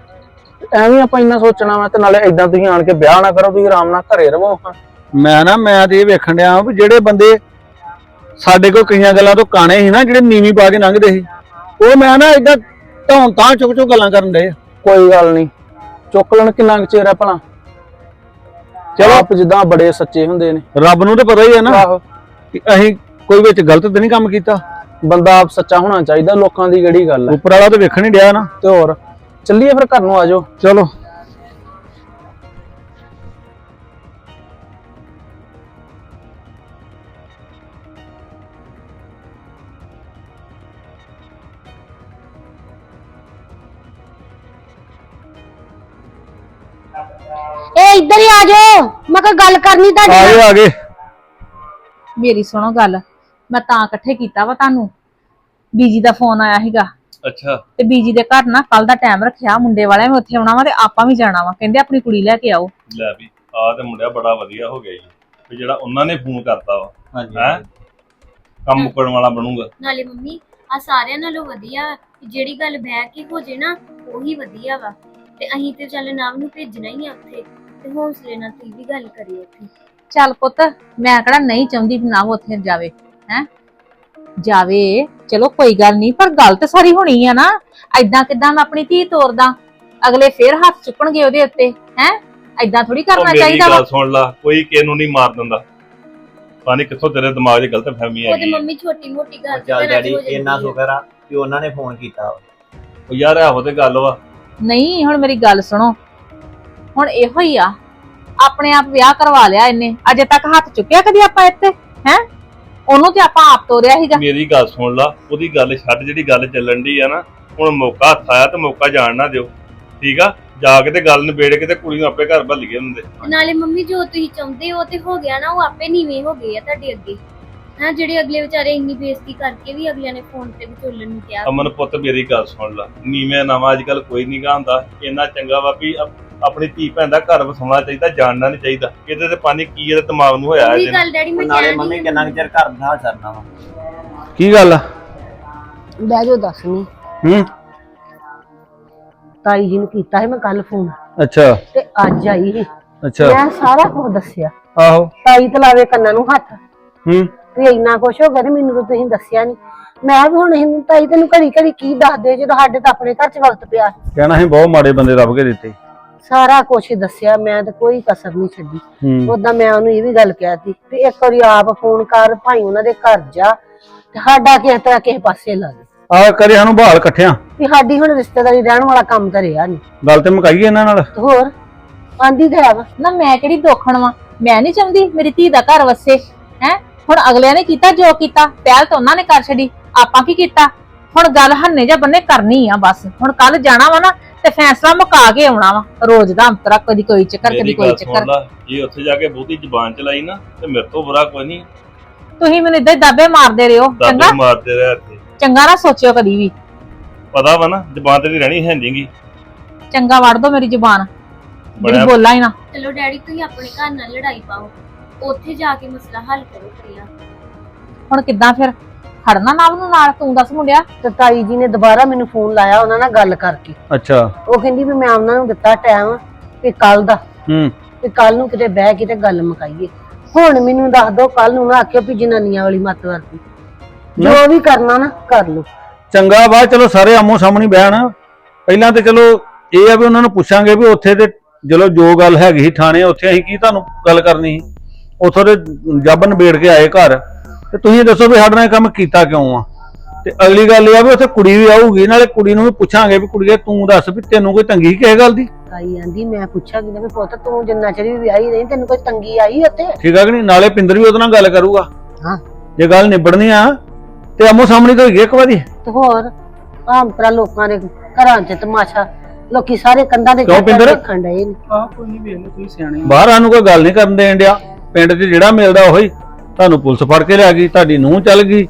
ਐਵੇਂ ਆਪਾਂ ਇੰਨਾ ਸੋਚਣਾ ਵਾ ਤੇ ਨਾਲੇ ਇਦਾਂ ਤੁਸੀਂ ਆਣ ਕੇ ਵਿਆਹ ਨਾ ਕਰੋ ਤੁਸੀਂ ਆਰਾਮ ਨਾਲ ਘਰੇ ਰਹੋ ਹਾਂ ਮੈਂ ਨਾ ਮੈਂ ਤੇ ਇਹ ਵੇਖਣ ਡਿਆ ਵੀ ਜਿਹੜੇ ਬੰਦੇ ਸਾਡੇ ਕੋਲ ਕਈਆਂ ਗੱਲਾਂ ਤੋਂ ਕਾਣੇ ਸੀ ਨਾ ਜਿਹੜੇ ਨੀਵੀਂ ਪਾ ਕੇ ਲੰਘਦੇ ਸੀ ਉਹ ਮੈਂ ਨਾ ਇਦਾਂ ਧੌਣ ਤਾਂ ਚੁੱਕ ਚੁੱਕ ਗੱਲਾਂ ਕਰਨ ਆ। ਕੋਈ ਗੱਲ ਨਹੀਂ ਚੁੱਕ ਲੈਣ ਕਿੰਨਾ ਕੁ ਚਿਰ ਆ ਭਲਾ। ਚਲੋ ਆਪ ਜਿੱਦਾਂ ਬੜੇ ਸੱਚੇ ਹੁੰਦੇ ਨੇ। ਰੱਬ ਨੂੰ ਤਾਂ ਪਤਾ ਹੀ ਹੈ ਨਾ ਆਹੋ। ਕਿ ਅਸੀਂ ਕੋਈ ਵਿੱਚ ਗਲਤ ਤਾਂ ਨਹੀਂ ਕੰਮ ਕੀਤਾ। ਬੰਦਾ ਆਪ ਸੱਚਾ ਹੋਣਾ ਚਾਹੀਦਾ ਲੋਕਾਂ ਦੀ ਕਿਹੜੀ ਗੱਲ ਹੈ? ਉੱਪਰ ਵਾਲਾ ਤਾਂ ਵੇਖਣ ਹੀ ਡਿਆ ਨਾ। ਤੇ ਹੋਰ ਚੱਲੀਏ ਫਿਰ ਘਰ ਨੂੰ ਆਜੋ ਚਲੋ। ਇਹ ਇੱਧਰ ਹੀ ਆ ਜਾਓ। ਮੈਂ ਕੋਈ ਗੱਲ ਕਰਨੀ ਤੁਹਾਡੇ ਆ ਨਾਲ ਗਏ ਆ ਗਏ। ਮੇਰੀ ਸੁਣੋ ਗੱਲ। ਮੈਂ ਤਾਂ ਇਕੱਠੇ ਕੀਤਾ ਵਾ ਤੁਹਾਨੂੰ। ਬੀਜੀ ਦਾ ਫੋਨ ਆਇਆ ਸੀਗਾ। ਅੱਛਾ। ਤੇ ਬੀਜੀ ਦੇ ਘਰ ਨਾ ਕੱਲ ਦਾ ਟਾਈਮ ਰੱਖਿਆ ਮੁੰਡੇ ਵਾਲਿਆਂ ਵੀ ਉੱਥੇ ਆਉਣਾ ਵਾ ਤੇ ਆਪਾਂ ਵੀ ਜਾਣਾ ਵਾ। ਕਹਿੰਦੇ ਆਪਣੀ ਕੁੜੀ ਲੈ ਕੇ ਆਓ। ਲੈ ਵੀ ਆ ਤੇ ਮੁੰਡਿਆ ਬੜਾ ਵਧੀਆ ਹੋ ਗਿਆ ਜੀ। ਵੀ ਜਿਹੜਾ ਉਹਨਾਂ ਨੇ ਫੋਨ ਕਰਤਾ ਵਾ। ਹਾਂਜੀ ਹੈ? ਕੰਮ ਮੁੱਕਣ ਵਾਲਾ ਬਣੂਗਾ। ਨਾਲੇ ਮੰਮੀ ਆ ਸਾਰਿਆਂ ਨਾਲੋਂ ਵਧੀਆ ਕਿ ਜਿਹੜੀ ਗੱਲ ਬਹਿ ਕੇ ਹੋ ਜੇ ਨਾ ਉਹੀ ਵਧੀਆ ਵਾ। ਤੇ ਅਸੀਂ ਤੇ ਚੱਲ ਨਾਮ ਨੂੰ ਭੇਜਣਾ ਹੀ ਆ ਉੱਥੇ। ਤੇ ਹੌਸਲੇ ਨਾਲ ਤੁਸੀਂ ਵੀ ਗੱਲ ਕਰਿਓ ਉੱਥੇ। ਚੱਲ ਪੁੱਤ ਮੈਂ ਕਿਹੜਾ ਨਹੀਂ ਚਾਹੁੰਦੀ ਵੀ ਨਾ ਉਹ ਉੱਥੇ ਜਾਵੇ। ਹੈ। ਜਾਵੇ ਚਲੋ ਕੋਈ ਗੱਲ ਨਹੀਂ ਪਰ ਗੱਲ ਤੇ ਸਾਰੀ ਹੋਣੀ ਆ ਨਾ। ਐਦਾਂ ਕਿਦਾਂ ਮੈਂ ਆਪਣੀ ਧੀ ਤੋਰਦਾ? ਅਗਲੇ ਫੇਰ ਹੱਥ ਚੁੱਕਣਗੇ ਉਹਦੇ ਉੱਤੇ ਹੈ? ਐਦਾਂ ਥੋੜੀ ਕਰਨਾ ਚਾਹੀਦਾ ਵਾ। ਸੁਣ ਲਾ ਕੋਈ ਕਿਸੇ ਨੂੰ ਨਹੀਂ ਮਾਰ ਦਿੰਦਾ। ਪਾਣੀ ਕਿੱਥੋਂ ਤੇਰੇ ਦਿਮਾਗ 'ਚ ਗਲਤ ਫਹਿਮੀ ਉਹ ਤੇ ਹੈਗੀ ਮੰਮੀ ਛੋਟੀ ਮੋਟੀ ਗੱਲ ਤੇ ਚੱਲ ਡੈਡੀ ਹੋ ਜਾਂਦੀ ਇੰਨਾ ਆ। ਸ਼ੁਕਰ ਆ ਕਿ ਉਹਨਾਂ ਨੇ ਫੋਨ ਕੀਤਾ ਵਾ। ਉਹ ਯਾਰ ਇਹੋ ਤੇ ਗੱਲ ਵਾ। ਨਹੀਂ ਹੁਣ ਮੇਰੀ ਗੱਲ ਸੁਣੋ। ਹੁਣ ਇਹੋ ਹੀ ਆ। ਆਪਣੇ ਆਪ ਵਿਆਹ ਕਰਵਾ ਲਿਆ ਇਹਨੇ। ਅਜੇ ਤੱਕ ਹੱਥ ਚੁੱਕਿਆ ਕਦੀ ਆਪਾਂ ਇੱਥੇ ਹੈ? ਉਹਨੂੰ ਤੇ ਆਪਾਂ ਆਪ ਤੋਰਿਆ ਸੀਗਾ। ਮੇਰੀ ਗੱਲ ਸੁਣ ਲਾ ਉਹਦੀ ਗੱਲ ਛੱਡ ਜਿਹੜੀ ਗੱਲ ਚੱਲਣ ਦੀ ਆ ਨਾ ਹੁਣ ਮੌਕਾ ਹੱਥ ਆਇਆ ਤੇ ਮੌਕਾ ਜਾਣ ਨਾ ਦਿਓ। ਠੀਕ ਆ? ਜਾ ਕੇ ਤੇ ਗੱਲ ਨਿਬੇੜ ਕੇ ਤੇ ਕੁੜੀ ਨੂੰ ਆਪੇ ਘਰ ਭੱਲ ਗਏ ਹੁੰਦੇ। ਨਾਲੇ ਮੰਮੀ ਜੋ ਤੁਸੀਂ ਚਾਹੁੰਦੇ ਹੋ ਤੇ ਹੋ ਗਿਆ ਨਾ ਉਹ ਆਪੇ ਨੀਵੇਂ ਹੋ ਗਏ ਆ ਤੁਹਾਡੇ ਅੱਗੇ। ਹਾਂ ਜਿਹੜੇ ਅਗਲੇ ਵਿਚਾਰੇ ਇੰਨੀ ਬੇਇੱਜ਼ਤੀ ਕਰਕੇ ਵੀ ਅਗਲਿਆਂ ਨੇ ਫੋਨ ਤੇ ਵਿਚੋਲਣ ਨੂੰ ਕਿਹਾ। ਅਮਨ ਪੁੱਤ ਮੇਰੀ ਗੱਲ ਸੁਣ ਲਾ। ਨੀਵੇਂ ਨਵਾਂ ਅੱਜ ਕੱਲ ਕੋਈ ਨਹੀਂ ਹੁੰਦਾ। ਇੰਨਾ ਚੰਗਾ ਵਾ ਵੀ ਅਪ- ਆਪਣੀ ਧੀ ਭੈਣ ਦਾ ਘਰ ਵਸਾਉਣਾ ਚਾਹੀਦਾ ਜਾਣਨਾ ਨਹੀਂ ਚਾਹੀਦਾ। ਇਹਦੇ ਤੇ ਪਾਣੀ ਕੀ ਇਹਦੇ ਦਿਮਾਗ ਨੂੰ ਹੋਇਆ ਇਹਦੇ ਨਾਲ। ਗੱਲ ਡੈਡੀ ਮੈਂ ਨਾਲੇ ਕਹਿਣ ਮੰਮੀ ਡਈ ਕਿੰਨਾ ਕੁ ਚਿਰ ਘਰ ਬਿਠਾ ਛੱਡਣਾ ਵਾ। ਕੀ ਗੱਲ ਆ? ਬਹਿ ਜਾਓ ਦੱਸ ਨਹੀਂ ਹੂੰ? ਤਾਈ ਜੀ ਨੂੰ ਕੀਤਾ ਸੀ ਮੈਂ ਕੱਲ ਫੋਨ। ਅੱਛਾ। ਤੇ ਅੱਜ ਆਈ ਸੀ। ਅੱਛਾ। ਮੈਂ ਸਾਰਾ ਕੁਝ ਦੱਸਿਆ। ਆਹੋ। ਤਾਈ ਤੇ ਲਾਵੇ ਕੰਨਾਂ ਨੂੰ ਹੱਥ। ਹੂੰ? ਵੀ ਇੰਨਾ ਕੁਛ ਹੋ ਗਿਆ ਤੇ ਮੈਨੂੰ ਤਾਂ ਤੁਸੀਂ ਦੱਸਿਆ ਨਹੀਂ ਮੈਂ ਵੀ ਹੁਣ ਇਹਨੂੰ ਤਾਈ ਤੈਨੂੰ ਘੜੀ ਘੜੀ ਕੀ ਦੱਸਦੇ ਜਦੋਂ ਸਾਡੇ ਤਾਂ ਆਪਣੇ ਘਰ 'ਚ ਵਕਤ ਪਿਆ। ਕਹਿਣਾ ਸੀ ਬਹੁਤ ਮਾੜੇ ਬੰਦੇ ਲੱਭ ਕੇ ਦਿੱਤੇ। ਸਾਰਾ ਕੁਛ ਦੱਸਿਆ ਮੈਂ ਤਾਂ ਕੋਈ ਕਸਰ ਨਹੀਂ ਛੱਡੀ। ਉਦਾਂ ਮੈਂ ਉਹਨੂੰ ਇਹ ਵੀ ਗੱਲ ਕਹਿਤੀ ਵੀ ਇੱਕ ਵਾਰੀ ਆਪ ਫੋਨ ਕਰ ਭਾਈ ਉਹਨਾਂ ਦੇ ਘਰ ਜਾ ਤੇ ਸਾਡਾ ਕਿਸੇ ਤਰ੍ਹਾਂ ਕਿਸੇ ਪਾਸੇ ਲੱਗ ਆ ਕਰੇ ਸਾਨੂੰ ਬਹਾਲ ਇਕੱਠਿਆਂ। ਵੀ ਸਾਡੀ ਹੁਣ ਰਿਸ਼ਤੇਦਾਰੀ ਰਹਿਣ ਵਾਲਾ ਕੰਮ ਤਾਂ ਰਿਹਾ ਨਹੀਂ ਗੱਲ ਤੇ ਮੁਕਾਈਏ ਇਹਨਾਂ ਨਾਲ। ਤੇ ਹੋਰ ਆਂਦੀ ਤਾਂ ਹੈ ਵਾ। ਨਾ ਮੈਂ ਕਿਹੜੀ ਦੋਖਣ ਵਾਂ? ਮੈਂ ਨਹੀਂ ਚਾਹੁੰਦੀ ਮੇਰੀ ਧੀ ਦਾ ਘਰ ਵਸੇ। ਹੈ? ਹੁਣ ਅਗਲਿਆਂ ਨੇ ਕੀਤਾ ਜੋ ਕੀਤਾ ਪਹਿਲ ਤਾਂ ਉਹਨਾਂ ਨੇ ਕਰ ਛੱਡੀ। ਆਪਾਂ ਕੀ ਕੀਤਾ? ਹੁਣ ਗੱਲ ਹੰਨੇ ਜਾਂ ਬੰਨੇ ਕਰਨੀ ਆ ਬਸ। ਹੁਣ ਕੱਲ ਜਾਣਾ ਵਾ ਨਾ ਤੇ ਫੈਸਲਾ ਮੁਕਾ ਕੇ ਆਉਣਾ ਵਾ ਰੋਜ਼ ਦਾ ਅੰਤਰਾ ਕਦੀ ਕੋਈ ਚੱਕਰ ਕਦੀ ਮੇਰੀ ਕੋਈ ਗੱਲ ਚੱਕਰ। ਲਾ ਜੇ ਉੱਥੇ ਜਾ ਕੇ ਬਹੁਤੀ ਜ਼ਬਾਨ ਚਲਾਈ ਨਾ ਤੇ ਮੇਰੇ ਤੋਂ ਬੁਰਾ ਕੋਈ ਨਹੀਂ। ਤੁਸੀਂ ਮੈਨੂੰ ਇਦਾਂ ਦਾਬੇ ਮਾਰਦੇ ਰਹੋ ਚੰਗਾ? ਦਾਦੇ ਮਾਰਦੇ ਰਹੇ ਇੱਥੇ। ਚੰਗਾ ਨਾ ਸੋਚਿਓ ਕਦੀ ਵੀ। ਪਤਾ ਵਾ ਨਾ ਜ਼ਬਾਨ ਤੇਰੀ ਰਹਿਣੀ ਹੈ ਨਹੀਂਗੀ ਚੰਗਾ ਵੜ ਦੋ ਮੇਰੀ ਜ਼ੁਬਾਨ। ਜਿਹੜੀ ਬੜਾ ਬੋਲਾਂ ਹੀ ਨਾ। ਚਲੋ ਡੈਡੀ ਤੁਸੀਂ ਆਪਣੇ ਘਰ ਨਾਲ ਲੜਾਈ ਪਾਓ। ਉੱਥੇ ਜਾ ਕੇ ਮਸਲਾ ਹੱਲ ਕਰੋ ਪਹਿਲਾਂ ਹੁਣ ਕਿੱਦਾਂ ਫਿਰ? ਖੜਨਾ ਨੂੰ ਨਾਲ ਤੂੰ ਦੱਸ ਮੁੰਡਿਆ। ਤੇ ਤਾਈ ਜੀ ਨੇ ਦੁਬਾਰਾ ਮੈਨੂੰ ਫੋਨ ਲਾਇਆ ਉਹਨਾਂ ਨਾਲ ਗੱਲ ਕਰਕੇ। ਅੱਛਾ। ਉਹ ਕਹਿੰਦੀ ਵੀ ਮੈਂ ਉਹਨਾਂ ਨੂੰ ਦਿੱਤਾ ਟਾਈਮ ਕਿ ਕੱਲ ਦਾ। ਹੂੰ। ਤੇ ਕੱਲ ਨੂੰ ਕਿਤੇ ਬਹਿ ਕੇ ਤੇ ਗੱਲ ਮੁਕਾਈਏ। ਹੁਣ ਮੈਨੂੰ ਦੱਸ ਦੋ ਕੱਲ ਨੂੰ ਨਾ ਆਖਿਓ ਵੀ ਜਨਾਨੀਆਂ ਵਾਲੀ ਮੱਤ ਵਰਤੀ। ਜੋ ਵੀ ਕਰਨਾ ਨਾ ਕਰ ਲਓ। ਚੰਗਾ ਵਾ ਚਲੋ ਸਾਰੇ ਆਮੋ ਸਾਹਮਣੇ ਬਹਿਣ। ਪਹਿਲਾਂ ਤੇ ਚਲੋ ਇਹ ਆ ਵੀ ਉਹਨਾਂ ਨੂੰ ਪੁੱਛਾਂਗੇ ਵੀ ਉੱਥੇ ਤੇ ਚਲੋ ਜੋ ਗੱਲ ਹੈਗੀ ਸੀ ਥਾਣੇ ਉੱਥੇ ਅਸੀਂ ਕੀ ਤੁਹਾਨੂੰ ਗੱਲ ਕਰਨੀ ਸੀ? ਉਥੋਂ ਦੇ ਜੱਬ ਨਿਬੇੜ ਕੇ ਆਏ ਘਰ। ਤੇ ਤੁਸੀਂ ਦੱਸੋ ਵੀ ਸਾਡੇ ਨਾਲ ਇਹ ਕੰਮ ਕੀਤਾ ਕਿਉਂ ਆ? ਤੇ ਅਗਲੀ ਗੱਲ ਇਹ ਆ ਵੀ ਉੱਥੇ ਕੁੜੀ ਵੀ ਆਊਗੀ ਨਾਲੇ ਕੁੜੀ ਨੂੰ ਵੀ ਪੁੱਛਾਂਗੇ ਵੀ ਕੁੜੀਏ ਤੂੰ ਦੱਸ ਵੀ ਤੈਨੂੰ ਕੋਈ ਤੰਗੀ ਕਿਸੇ ਗੱਲ ਦੀ? ਤਾਈ ਆਂਦੀ ਮੈਂ ਪੁੱਛਿਆ ਕਿ ਵੀ ਪੁੱਤ ਤੂੰ ਜਿੰਨਾ ਚਿਰ ਵੀ ਵਿਆਹੀ ਰਹੀ ਤੈਨੂੰ ਕੋਈ ਤੰਗੀ ਆਈ ਉੱਥੇ? ਠੀਕ ਆ ਕਿ ਨਹੀਂ? ਨਾਲੇ ਪਿੰਦਰ ਵੀ ਉਹਦੇ ਨਾਲ ਗੱਲ ਕਰੂਗਾ। ਹਾਂ। ਜੇ ਗੱਲ ਨਿਬੜਨੀ ਆ ਤੇ ਆਮੋ ਸਾਹਮਣੇ ਤੋਂ ਹੋਈਏ ਇੱਕ ਵਾਰੀ। ਤੇ ਹੋਰ ਆਮ ਤਰ੍ਹਾਂ ਲੋਕਾਂ ਦੇ ਘਰਾਂ 'ਚ ਤਮਾਸ਼ਾ ਲੋਕੀ ਸਾਰੇ ਕੰਧਾਂ ਦੇ ਕਿਉਂ ਪਿੰਦਰ? ਦੇਖਣ ਡਏ ਨੇ। ਆਹ ਕੋਈ ਨਹੀਂ ਵੇਖ ਤੁਸੀਂ ਸਿਆਣੇ ਬਾਹਰ ਸਾਨੂੰ ਕੋਈ ਗੱਲ ਨਹੀਂ ਕਰਨ ਦੇਣ ਡਿਆ। ਪਿੰਡ 'ਚ ਜਿਹੜਾ ਮਿਲਦਾ ਉਹੀ। ਤੁਹਾਨੂੰ ਪੁਲਿਸ ਫੜ ਕੇ ਲੈ ਗਈ ਤੁਹਾਡੀ ਨੂੰਹ ਚੱਲ ਗਈ।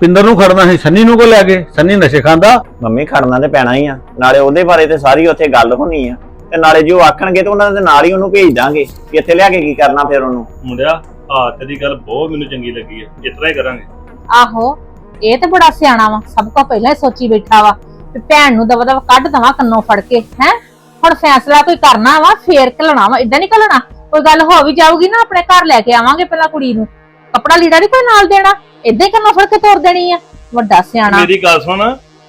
ਪਿੰਦਰ ਨੂੰ ਖੜਨਾ ਸੀ ਸੰਨੀ ਨੂੰ ਕੋ ਲੈ ਗਏ। ਸੰਨੀ ਨਸ਼ੇ ਖਾਂਦਾ। ਮੰਮੀ ਖੜਨਾ ਤੇ ਪੈਣਾ ਹੀ ਆ। ਨਾਲੇ ਉਹਦੇ ਬਾਰੇ ਤੇ ਸਾਰੀ ਉੱਥੇ ਗੱਲ ਹੋਣੀ ਆ। ਤੇ ਨਾਲੇ ਜੋ ਆਖਣਗੇ ਤੇ ਉਹਨਾਂ ਦੇ ਨਾਲ ਹੀ ਉਹਨੂੰ ਭੇਜ ਦਾਂਗੇ। ਕਿ ਇੱਥੇ ਲਿਆ ਕੇ ਕੀ ਕਰਨਾ ਫਿਰ ਉਹਨੂੰ? ਮੁੰਡਿਆ ਆ ਤੇਰੀ ਗੱਲ ਬਹੁਤ ਮੈਨੂੰ ਚੰਗੀ ਲੱਗੀ ਹੈ ਇਸ ਤਰ੍ਹਾਂ ਹੀ ਕਰਾਂਗੇ। ਆਹੋ ਇਹ ਤੇ ਬੜਾ ਸਿਆਣਾ ਵਾ। ਸਭ ਤੋਂ ਪਹਿਲਾਂ ਹੀ ਸੋਚੀ ਬੈਠਾ ਵਾ। ਵੀ ਭੈਣ ਨੂੰ ਦਵਾ ਦਵਾ ਕੱਢ ਦਵਾ ਕੰਨੋਂ ਫੜ ਕੇ ਹੈ? ਹੁਣ ਫੈਸਲਾ ਕੋਈ ਕਰਨਾ ਵਾ ਫੇਰ ਘਲਣਾ ਵਾ। ਇਦਾਂ ਨਹੀਂ ਘਲਣਾ? ਕੋਈ ਗੱਲ ਹੋ ਵੀ ਜਾਊਗੀ ਨਾ ਆਪਣੇ ਘਰ ਲੈ ਕੇ ਆਵਾਂਗੇ ਪਹਿਲਾਂ ਕੁੜੀ ਨੂੰ। ਕੱਪੜਾ ਲੀੜਾ ਨਹੀਂ ਕੋਈ ਨਾਲ ਦੇਣਾ? ਇਦਾਂ ਹੀ ਕੰਨੋਂ ਫੜ ਕੇ ਤੋਰ ਦੇਣੀ ਆ। ਵੱਡਾ ਸਿਆਣਾ। ਮੇਰੀ ਗੱਲ ਸੁਣ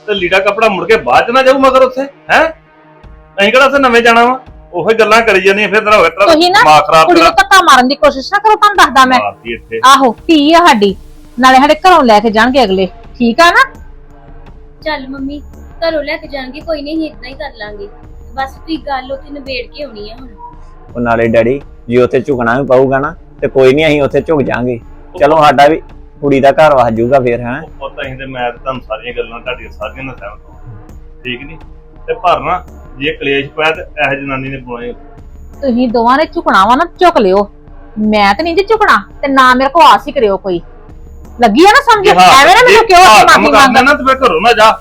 ਤੇ ਲੀੜਾ ਕਪੜਾ ਮੁੜ ਕੇ ਬਾਅਦ ਚ ਨਾ ਜਾਊ ਮਗਰ ਉੱਥੇ ਹੈ? ਅਸੀਂ ਕਿਹੜਾ ਉੱਥੇ ਨਵੇਂ ਜਾਣਾ ਵਾ? ਉਹੀ ਗੱਲਾਂ ਕਰੀ ਜਾਂਦੀਆਂ ਫਿਰ ਤੇਰਾ ਹੋਇਆ ਤੇਰਾ ਤੁਸੀਂ ਨਾ ਦਿਮਾਗ ਖਰਾਬ ਕੁੜੀ ਨੂੰ ਧੱਕਾ ਮਾਰਨ ਦੀ ਕੋਸ਼ਿਸ਼ ਨਾ ਕਰੋ ਤੁਹਾਨੂੰ ਦੱਸਦਾ ਮੈਂ। ਮਾਰਦੀ ਇੱਥੇ। ਆਹੋ ਧੀ ਆ ਸਾਡੀ। ਨਾਲੇ ਸਾਡੇ ਘਰੋਂ ਲੈ ਕੇ ਜਾਣਗੇ ਅਗਲੇ। ਠੀਕ ਆ ਨਾ? ਚੱਲ ਮੰਮੀ ਘਰੋਂ ਲੈ ਕੇ ਜਾਣਗੇ ਕੋਈ ਨਹੀਂ ਅਸੀਂ ਇਦਾਂ ਹੀ ਕਰ ਲਾਂਗੇ। ਬਸ ਤੁਸੀਂ ਗੱਲ ਉੱਥੇ ਨਿਬੇੜ ਕੇ ਆਉਣੀ ਆ ਹੁਣ। ਉਹ ਨਾਲੇ ਡੈਡੀ ਜੇ ਉੱਥੇ ਝੁਕਣਾ ਵੀ ਪਊਗਾ ਨਾ ਤੇ ਕੋਈ ਨਹੀਂ ਅਸੀਂ ਉੱਥੇ ਝੁਕ ਜਾਾਂਗੇ। ਚਲੋ ਸਾਡਾ ਵੀ ਕੁੜੀ ਦਾ ਘਰ ਵਸ ਜਾਊਗਾ ਫਿਰ ਹੈ। ਉਹ ਪੁੱਤ ਅਸੀਂ ਤੇ ਮੈਂ ਤੇ ਤੁਹਾਨੂੰ ਸਾਰੀਆਂ ਗੱਲਾਂ ਤੁਹਾਡੀਆਂ ਸਾਰੀਆਂ ਨਾਲ ਸਹਿਮਤ ਹਾਂ। ਠੀਕ ਨਹੀਂ ਤੇ ਪਰ ਨਾ ਜੇ ਕਲੇਸ਼ ਪਿਆ ਤੇ ਇਹ ਜਨਾਨੀ ਨੇ ਪੁਆਏ ਤੁਸੀਂ ਦੋਵਾਂ ਨੇ ਝੁਕਣਾ ਵਾ ਨਾ ਝੁਕ ਲਿਓ। ਮੈਂ ਤੇ ਨਹੀਂ ਜੀ ਝੁਕਣਾ ਤੇ ਨਾ ਮੇਰੇ ਕੋ ਆਸ ਹੀ ਕਰਿਓ ਕੋਈ। ਲੱਗੀ ਆ ਨਾ ਸਮਝ? ਐਵੇਂ ਨਾ ਮੈਨੂੰ ਕਿਉਂ ਮਾਫੀ ਕਰਨਾ ਮੰਗ ਨਾ ਤੇ ਫਿਰ ਘਰੋਂ ਨਾ ਜਾ।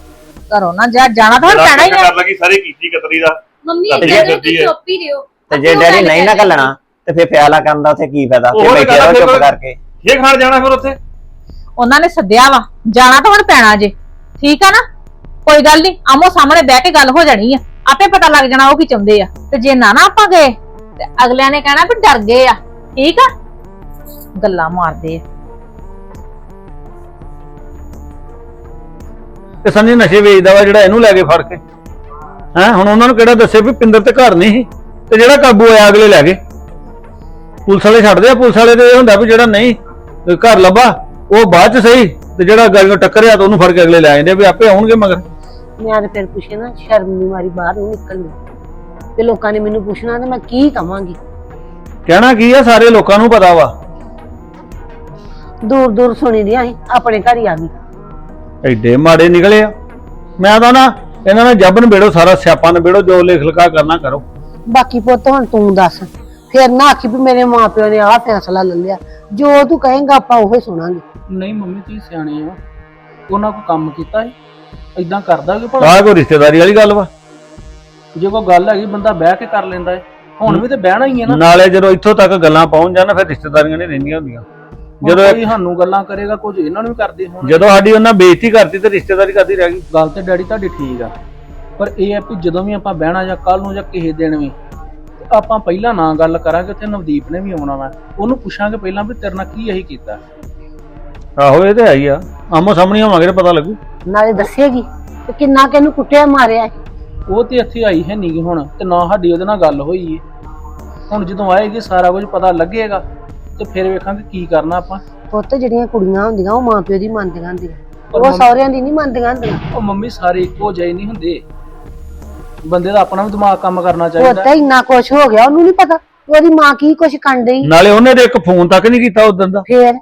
ਕਰੋ ਨਾ ਜਾ ਜਾਣਾ ਤਾਂ ਪੈਣਾ ਹੀ ਆ। ਕਰ ਲਗੀ ਸਾਰੀ ਕੀਤੀ ਕਤਰੀ ਦਾ। ਮੰਮੀ ਤਾਂ ਏਦਾਂ ਠੀਕ ਕਰੋ ਕਰਦੀ ਕਿ ਹੈ। ਚੁੱਪ ਹੀ ਰਿਓ। ਤੇ ਜੇ ਕਿਉਂ ਡੈਡੀ ਗੱਲ ਨਹੀਂ ਨਾ ਕਰਦੇ? ਘੱਲਣਾ ਤੇ ਫਿਰ ਫੈਸਲਾ ਕਰਨ ਦਾ ਉੱਥੇ ਕੀ ਫਾਇਦਾ? ਉਹ ਤਾਂ ਬੈਠੇ ਗੱਲ ਰਹੋ ਫਿਰ- ਚੁੱਪ ਕਰਕੇ। ਇਹ ਖਾਣ ਜਾਣਾ ਫਿਰ ਉੱਥੇ? ਉਹਨਾਂ ਨੇ ਸੱਦਿਆ ਵਾ ਜਾਣਾ ਤਾਂ ਹੁਣ ਪੈਣਾ ਜੇ। ਠੀਕ ਆ ਨਾ? ਕੋਈ ਗੱਲ ਨਹੀਂ ਆਮੋ ਸਾਹਮਣੇ ਬਹਿ ਕੇ ਗੱਲ ਹੋ ਜਾਣੀ ਆ। ਆਪੇ ਪਤਾ ਲੱਗ ਜਾਣਾ ਉਹ ਕੀ ਚਾਹੁੰਦੇ ਆ। ਤੇ ਜੇ ਨਾ ਨਾ ਆਪਾਂ ਗਏ ਤੇ ਅਗਲਿਆਂ ਨੇ ਕਹਿਣਾ ਵੀ ਡਰ ਗਏ ਆ। ਠੀਕ ਆ? ਗੱਲਾਂ ਮਾਰਦੇ ਆ। ਤੇ ਸੰਜੇ ਨਸ਼ੇ ਵੇਚਦਾ ਵਾ ਜਿਹੜਾ ਇਹਨੂੰ ਲੈ ਕੇ ਫੜ ਕੇ। ਹੈ ਹੁਣ ਉਹਨਾਂ ਨੂੰ ਕਿਹੜਾ ਦੱਸੇ ਵੀ ਪਿੰਦਰ ਤੇ ਘਰ ਨਹੀਂ ਸੀ? ਤੇ ਜਿਹੜਾ ਕਾਬੂ ਆਇਆ ਅਗਲੇ ਲੈ ਗਏ। ਪੁਲਿਸ ਵਾਲੇ ਛੱਡਦੇ ਆ ਪੁਲਿਸ ਵਾਲੇ ਤੇ ਇਹ ਹੁੰਦਾ ਵੀ ਜਿਹੜਾ ਨਹੀਂ ਘਰ ਲੱਭਾ ਉਹ ਬਾਅਦ ਚ ਸਹੀ ਤੇ ਜਿਹੜਾ ਗੱਲ ਨੂੰ ਟੱਕਰਿਆ ਤਾਂ ਉਹਨੂੰ ਫੜ ਕੇ ਅਗਲੇ ਲੈ ਜਾਂਦੇ ਵੀ ਆਪੇ ਆਉਣਗੇ ਮਗਰ। ਮੈਂ ਤੇ ਫਿਰ ਪੁੱਛੇ ਨਾ ਸ਼ਰਮ ਨਹੀਂ ਮਾਰੀ ਬਾਹਰ ਨਹੀਂ ਨਿਕਲਣੀ ਤੇ ਲੋਕਾਂ ਨੇ ਮੈਨੂੰ ਪੁੱਛਣਾ ਤੇ ਮੈਂ ਕੀ ਕਵਾਂਗੀ? ਕਹਿਣਾ ਕੀ ਆ ਸਾਰੇ ਲੋਕਾਂ ਨੂੰ ਪਤਾ ਵਾ। ਦੂਰ ਦੂਰ ਸੁਣੀ ਦੀਆਂ ਸੀ ਆਪਣੇ ਘਰ ਹੀ ਆ ਗਈ। ਐਡੇ ਮਾੜੇ ਨਿਕਲੇ ਆ। ਮੈਂ ਤਾਂ ਨਾ ਇਹਨਾਂ ਨੇ ਜੱਬ ਨਿਬੇੜੋ ਸਾਰਾ ਸਿਆਪਾ ਨਿਬੇੜੋ ਜੋ ਲੇਖ ਲਿਖਾ ਕਰਨਾ ਕਰੋ। ਬਾਕੀ ਪੁੱਤ ਹੁਣ ਤੂੰ ਦੱਸ। ਫਿਰ ਨਾ ਆਖੀ ਵੀ ਮੇਰੇ ਮਾਪਿਓ ਨੇ ਆਹ ਫੈਸਲਾ ਲੈ ਲਿਆ। ਜੋ ਤੂੰ ਕਹੇਂਗਾ ਆਪਾਂ ਉਹੀ ਸੁਣਾਂਗੇ। ਨਹੀਂ ਮੰਮੀ ਤੁਸੀਂ ਸਿਆਣੇ ਆ ਉਹਨਾਂ ਕੋ ਕੰਮ ਕੀਤਾ ਹੈ ਇਦਾਂ ਕਰਦਾ ਕਿ ਭਲਾ? ਆਹ ਕੋਈ ਰਿਸ਼ਤੇਦਾਰੀ ਵਾਲੀ ਗੱਲ ਵਾ? ਜੇ ਕੋਈ ਗੱਲ ਹੈਗੀ ਬੰਦਾ ਬਹਿ ਕੇ ਕਰ ਲੈਂਦਾ ਹੈ ਹੁਣ ਵੀ ਤੇ ਬਹਿਣਾ ਹੀ ਹੈ ਨਾ। ਨਾਲੇ ਜਦੋਂ ਇੱਥੋਂ ਤੱਕ ਗੱਲਾਂ ਪਹੁੰਚ ਜਾਣ ਫਿਰ ਰਿਸ਼ਤੇਦਾਰੀਆਂ ਨਹੀਂ ਰਹਿੰਦੀਆਂ ਹੁੰਦੀਆਂ। ਜਦੋਂ ਜਦੋਂ ਕੋਈ ਸਾਨੂੰ ਗੱਲਾਂ ਕਰੇਗਾ ਕੁਝ ਇਹਨਾਂ ਨੂੰ ਵੀ ਕਰਦੇ ਹੁਣ ਜਦੋਂ ਸਾਡੀ ਉਹਨਾਂ ਬੇਇੱਜ਼ਤੀ ਕਰਤੀ ਤੇ ਰਿਸ਼ਤੇਦਾਰੀ ਕਰਦੀ ਰਹਿ ਗਈ। ਗੱਲ ਤੇ ਡੈਡੀ ਤੁਹਾਡੀ ਠੀਕ ਆ। ਪਰ ਇਹ ਹੈ ਵੀ ਜਦੋਂ ਵੀ ਆਪਾਂ ਬਹਿਣਾ ਜਾਂ ਕੱਲ ਨੂੰ ਜਾਂ ਕਿਸੇ ਦਿਨ ਵੀ ਆਪਾਂ ਪਹਿਲਾਂ ਨਾ ਗੱਲ ਕਰਾਂਗੇ ਤੇ ਨਵਦੀਪ ਨੇ ਵੀ ਆਉਣਾ ਵਾ। ਉਹਨੂੰ ਪੁੱਛਾਂਗੇ ਪਹਿਲਾਂ ਵੀ ਤੇਰੇ ਨਾਲ ਕੀ ਇਹੀ ਕੀਤਾ। ਆਹੋ ਇਹ ਤੇ ਹੀ ਆ। ਆਮੋ ਸਾਹਮਣੇ ਹੋਵਾਂਗੇ ਤੇ ਪਤਾ ਲੱਗੂ। ਨਾਲੇ ਦੱਸੇਗੀ ਕਿ ਕਿੰਨਾ ਕਿਹਨੂੰ ਕੁੱਟਿਆ ਮਾਰਿਆ। ਉਹ ਤੇ ਇੱਥੇ ਆਈ ਹੈ ਨਹੀਂ ਹੁਣ ਤੇ ਨਾ ਸਾਡੀ ਉਹਦੇ ਨਾਲ ਗੱਲ ਹੋਈ ਏ। ਹੁਣ ਜਦੋਂ ਆਏਗੀ ਸਾਰਾ ਕੁਝ ਪਤਾ ਲੱਗੇਗਾ ਤੇ ਫਿਰ ਵੇਖਾਂਗੇ ਕੀ ਕਰਨਾ ਆਪਾਂ। ਪੁੱਤ ਜਿਹੜੀਆਂ ਕੁੜੀਆਂ ਹੁੰਦੀਆਂ ਉਹ ਮਾਪਿਓ ਦੀ ਮੰਨਦੀਆਂ ਹੁੰਦੀਆਂ। ਪਰ ਉਹ ਮੰਮੀ- ਸਹੁਰਿਆਂ ਦੀ ਨਹੀਂ ਮੰਨਦੀਆਂ ਹੁੰਦੀਆਂ। ਉਹ ਮੰਮੀ ਸਾਰੇ ਇੱਕੋ ਜਿਹੇ ਨਹੀਂ ਹੁੰਦੇ। ਬੰਦੇ ਦਾ ਆਪਣਾ ਵੀ ਦਿਮਾਗ ਕੰਮ ਕਰਨਾ ਚਾਹੀਦਾ। ਪੁੱਤ ਇੰਨਾ ਕੁਛ ਹੋ ਗਿਆ ਉਹਨੂੰ ਨਹੀਂ ਪਤਾ। ਉਹਦੀ ਮਾਂ ਕੀ ਕੁਛ ਕਰਨ ਡਈ। ਨਾਲੇ ਉਹਨੇ ਤੇ ਇੱਕ ਫੋਨ ਤੱਕ ਨਹੀਂ ਕੀਤਾ ਉਦੋਂ ਦਾ। ਫੇਰ?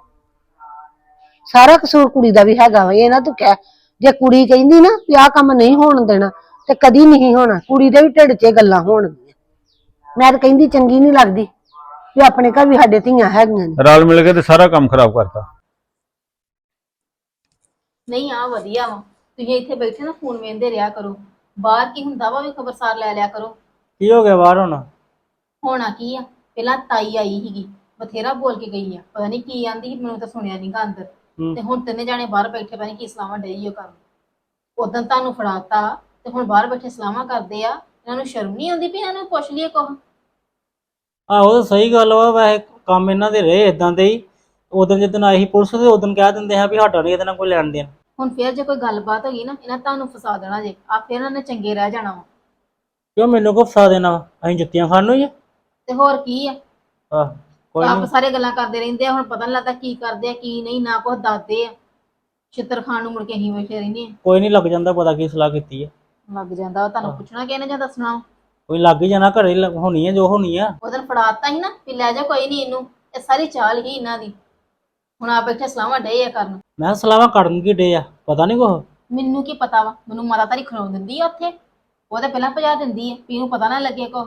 ਸਾਰਾ ਕਸੂਰ ਕੁੜੀ ਦਾ ਵੀ ਹੈਗਾ ਵਾ ਇਹ ਨਾ ਤੂੰ ਕਹਿ ਜੇ ਕੁੜੀ ਕਹਿੰਦੀ ਨਾ ਵੀ ਆਹ ਕੰਮ ਨਹੀਂ ਹੋਣ ਦੇਣਾ ਤੇ ਕਦੀ ਨਹੀਂ ਹੋਣਾ। ਕੁੜੀ ਦੇ ਵੀ ਢਿੱਡ 'ਚ ਇਹ ਗੱਲਾਂ ਹੋਣਗੀਆਂ। ਮੈਂ ਤਾਂ ਕਹਿੰਦੀ ਚੰਗੀ ਨਹੀਂ ਲੱਗਦੀ ਵੀ ਆਪਣੇ ਘਰ ਵੀ ਸਾਡੇ ਧੀਆਂ ਹੈਗੀਆਂ ਨੇ। ਰਲ ਮਿਲ ਕੇ ਤੇ ਸਾਰਾ ਕੰਮ ਖਰਾਬ ਕਰਤਾ। ਨਹੀਂ ਆ ਵਧੀਆ ਵਾ। ਤੁਸੀਂ ਇੱਥੇ ਬੈਠੇ ਨਾ ਫੋਨ ਵੇਂਦੇ ਰਿਹਾ ਕਰੋ। ਬਾਹਰ ਕੀ ਹੁੰਦਾ ਵਾ ਵੀ ਖਬਰਸਾਰ ਲੈ ਲਿਆ ਕਰੋ। ਕੀ ਹੋ ਗਿਆ ਬਾਹਰ ਹੁਣ? ਹੋਣਾ ਕੀ ਆ? ਪਹਿਲਾਂ ਤਾਈ ਆਈ ਸੀਗੀ ਬਥੇਰਾ ਬੋਲ ਕੇ ਗਈ ਆ। ਪਤਾ ਨਹੀਂ ਕੀ ਆਂਦੀ ਸੀ ਮੈਨੂੰ ਤਾਂ ਸੁਣਿਆ ਨਹੀਂਗਾ ਅੰਦਰ। ਹੂੰ। ਤੇ ਹੁਣ ਤਿੰਨੇ ਜਾਣੇ ਬਾਹਰ ਬੈਠੇ ਪਤਾ ਨਹੀਂ ਕੀ ਸਲਾਹਾਂ ਡਈ ਉਹ ਕਰਨ। ਉਦੋਂ ਤੁਹਾਨੂੰ ਫੜਾਤਾ ਤੇ ਹੁਣ ਬਾਹਰ ਬੈਠੇ ਸਲਾਹਾਂ ਕਰਦੇ ਆ। ਇਹਨਾਂ ਨੂੰ ਸ਼ਰਮ ਨਹੀਂ ਆਉਂਦੀ ਵੀ ਇਹਨਾਂ ਨੂੰ ਪੁੱਛ ਲਈਏ ਕੁਛ? ਆਹੋ ਤਾਂ ਸਹੀ ਗੱਲ ਵਾ ਵੈਸੇ ਕੰਮ ਇਹਨਾਂ ਦੇ ਰਹੇ ਇਦਾਂ ਦੇ ਹੀ। ਉਦੋਂ ਜਦੋਂ ਆਈ ਸੀ ਪੁਲਿਸ ਤੇ ਉਦੋਂ ਕਹਿ ਦਿੰਦੇ ਆ ਵੀ ਸਾਡਾ ਨਹੀਂ ਇਹਦੇ ਨਾਲ ਕੋਈ ਲੈਣ ਦੇਣ ਹੁਣ ਫੇਰ ਜੇ ਕੋਈ ਗੱਲਬਾਤ ਹੋਗੀ ਨਾ ਇਹਨਾਂ ਤੁਹਾਨੂੰ ਫਸਾ ਦੇਣਾ ਜੇ। ਆ ਫੇਰ ਇਹਨਾਂ ਨੇ ਚੰਗੇ ਰਹਿ ਜਾਣਾ ਵਾ। ਕਿਉਂ ਮੈਨੂੰ ਕੋ ਫਸਾ ਦੇਣਾ ਵਾ? ਅਸੀਂ ਜੁੱਤੀਆਂ ਖਾਣ ਨੂੰ ਹੀ ਆ। ਤੇ ਹੋਰ ਕੀ ਆ? ਆਹ, ਕੋਈ ਆਪ ਨਹੀਂ। ਸਾਰੇ ਗੱਲਾਂ ਕਰਦੇ ਰਹਿੰਦੇ ਆ ਹੁਣ ਪਤਾ ਨਹੀਂ ਲੱਗਦਾ ਕੀ ਕਰਦੇ ਆ ਕੀ ਨਹੀਂ ਨਾ ਕੁਛ ਦੱਸਦੇ ਆ। ਛਿੱਤਰ ਖਾਣ ਨੂੰ ਮੁੜ ਕੇ ਅਸੀਂ ਬੈਠੇ ਰਹਿੰਦੇ ਕੋਈ ਨਹੀਂ ਲੱਗ ਜਾਂਦਾ ਪਤਾ ਕੀ ਸਲਾਹ ਕੀਤੀ ਆ। ਲੱਗ ਜਾਂਦਾ ਉਹ ਤੁਹਾਨੂੰ ਪੁੱਛਣਾ ਕਿਹਨੇ ਜਾਂ ਦੱਸਣਾ ਕੋਈ ਲੱਗ ਹੀ ਜਾਣਾ ਘਰੇ ਹੋਣੀ ਆ ਜੋ ਹੋਣੀ ਆ। ਉਹਦਨ ਫੜਾਤਾ ਸੀ ਨਾ ਵੀ ਲੈ ਜਾ ਕੋਈ ਨਹੀਂ ਇਹਨੂੰ। ਇਹ ਸਾਰੀ ਚਾਲ ਹੀ ਇਹਨਾਂ ਦੀ। ਹੁਣ ਆ ਬੈਠੇ ਸਲਾਹਾਂ ਡੇ ਆ ਕਰਨ। ਮੈਂ ਸਲਾਹਾਂ ਕਰਨ ਕੀ ਡੇ ਆ? ਪਤਾ ਨਹੀਂ ਕੁਛ। ਮੈਨੂੰ ਕੀ ਪਤਾ ਵਾ? ਮੈਨੂੰ ਮਾਤਾ ਤਾਰੀ ਖਲੋਣ ਦਿੰਦੀ ਆ ਉੱਥੇ। ਉਹ ਤਾਂ ਪਹਿਲਾਂ ਭਜਾ ਦਿੰਦੀ ਆ ਵੀ ਇਹਨੂੰ ਪਤਾ ਨਾ ਲੱਗੇ ਕੋ